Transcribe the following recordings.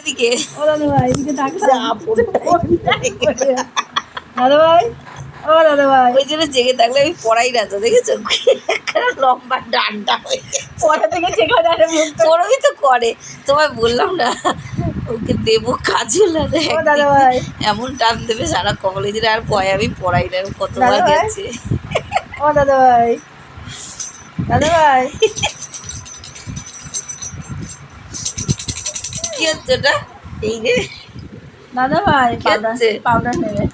এদিকে। দাদা ভাই এদিকে তাকা যা ফোনটা দাদা ভাই ও দাদা ভাই। ওই জন্য জেগে থাকলে আমি পড়াই না তো দেখেছ? লম্বা ডান্ডা হয়ে গেছে। থেকে ওরমই তো করে। তোমায় বললাম না ওকে দেবো কাজে লাগে ও দাদা ভাই। এমন টান দেবে সারা কলেজের আর পয় আমি পড়াই না কতবার গেছে। ও দাদা ভাই। দাদা ভাই। কি হচ্ছে ওটা? এই রে দাদা ভাই পাউডার পাউডার নেবে।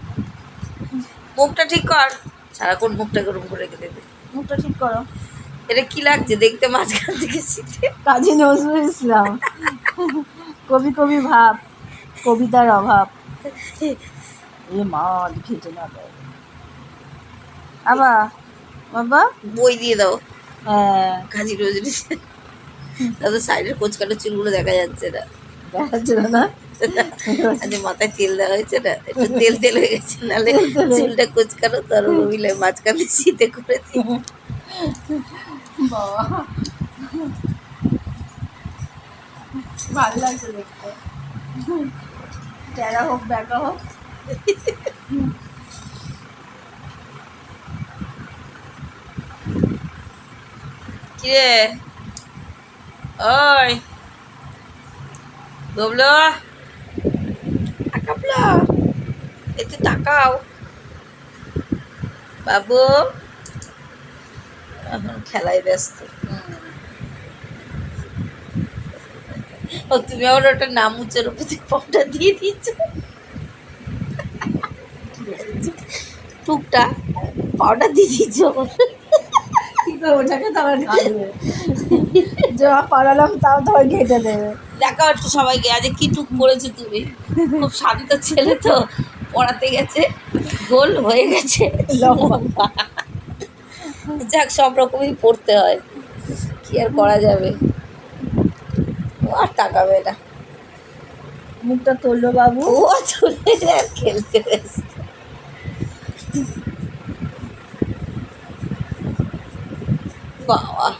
মুখটা ঠিক কর। সারাক্ষণ মুখটা গরম করে রেখে দেবে। মুখটা ঠিক করো। এটা কি লাগছে দেখতে মাঝখান থেকে শীতে? কাজী নজরুল ইসলাম। কবি কবি ভাব কবিতার অভাব। এ মা লিখেছে না তো। আবার বাবা। বই দিয়ে দাও। হ্যাঁ। কাজী রজনী তাদের সাইডের কোচকাটা চুলগুলো দেখা যাচ্ছে না। দেখা না। মাথায় তেল দেওয়া হয়েছে না? একটু তেল তেল হয়ে গেছে নাহলে চুলটা কোচকানো তোর রবিলে মাঝখানে শীতে করেছি। ভালো লাগছে দেখতে। টেরা হোক ব্যাকা হোক। কিরে? ওই। গবলো আকাপলা একটু তাকাও বাবু এখন খেলায় ব্যস্ত ও তুমি আবার ওটা নাম উচ্চার উপর পটা দিয়ে দিচ্ছ টুকটা পাউডার দিয়ে দিচ্ছ করে ওটাকে তো আবার যা পাড়ালাম তাও তো ঘেটে দেবে। দেখাও একটু সবাইকে আজ কি টুক করেছ তুমি? খুব শান্ত ছেলে তো পড়াতে গেছে গোল হয়ে গেছে। যাক সব রকমই পড়তে হয় কি আর করা যাবে? ও আর তাকাবে না। মুখটা তুললো বাবু। ও চলে খেলতে ব্যস্ত। 不好啊